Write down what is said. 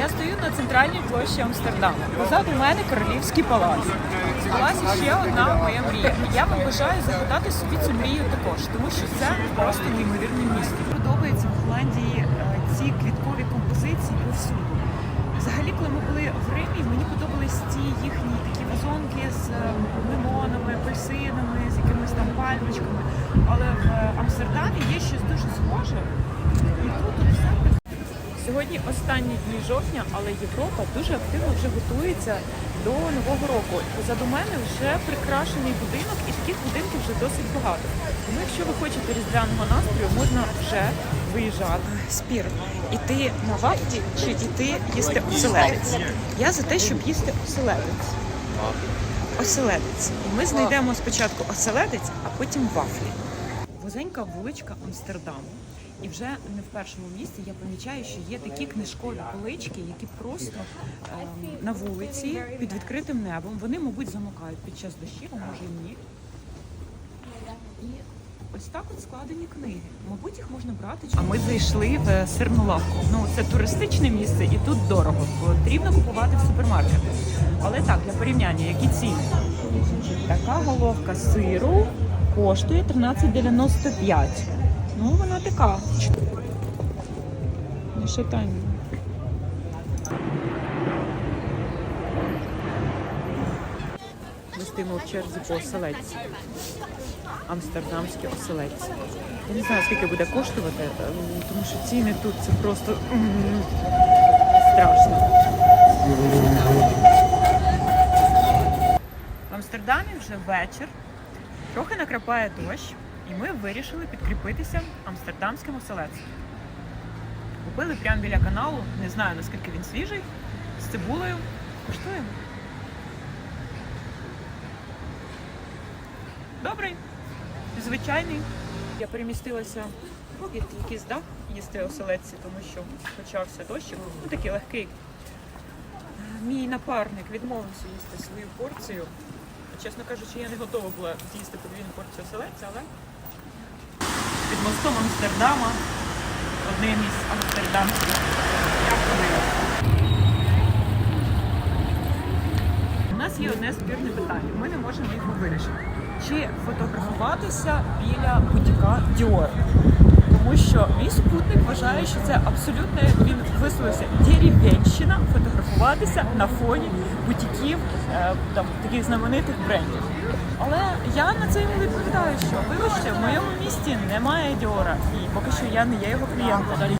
Я стою на центральній площі Амстердаму. Позаду мене королівський палац. Палаці ще одна моя мрія. Я вам бажаю загадати собі цю мрію також, тому що це просто неймовірне місто. Подобається в Голландії е, ці квіткові композиції повсюду. Взагалі, коли ми були в Римі, мені подобались ті їхні такі вазонки з е, лимонами, апельсинами, з якимись там пальмочками. Але в е, Амстердамі є щось дуже схоже. І тут от все так Сьогодні останні дні жовтня, але Європа дуже активно вже готується до нового року. Позаду мене вже прикрашений будинок, і таких будинків вже досить багато. Тому якщо ви хочете різдвяного настрою, можна вже виїжджати. Спір, іти на вафлі чи іти їсти оселедець? Я за те, щоб їсти оселедець. Оселедець. І ми знайдемо спочатку оселедець, а потім вафлі. Вузенька вуличка Амстердаму. І вже не в першому місці я помічаю, що є такі книжкові полички, які просто ем, на вулиці під відкритим небом. Вони, мабуть, замокають під час дощів, а може ні. І ось так от складені книги. Мабуть, їх можна брати. А ми зайшли в сирну лавку. Ну це туристичне місце і тут дорого. Потрібно купувати в супермаркеті. Але так, для порівняння, які ціни? Така головка сиру коштує 13,95. Ну, вона така. Не шатання. Ми стоїмо в черзі по оселедці. Амстердамські оселедці. Я не знаю, скільки буде коштувати, ем, тому що ціни тут це просто страшно. В Амстердамі вже вечір. Трохи накрапає дощ, і ми вирішили підкріпитися амстердамським оселедцем. Купили прямо біля каналу, не знаю наскільки він свіжий, з цибулею. Коштуємо. Добрий, звичайний. Я перемістилася під якийсь дах їсти оселедці, тому що почався дощик. Ну такий легкий. Мій напарник відмовився їсти свою порцію. Чесно кажучи, я не готова була з'їсти подвійну порцію оселедця, але під мостом Амстердама, одним із амстердамських. У нас є одне спірне питання. Ми не можемо його вирішити. Чи фотографуватися біля бутіка Dior? Тому що мій супутник вважає, що це абсолютно він висловився дерев'янщина фотографуватися на фоні бутіків е, там таких знаменитих брендів. Але я на це йому що вибачте, в моєму місті немає Діора, і поки що я не є його клієнтом.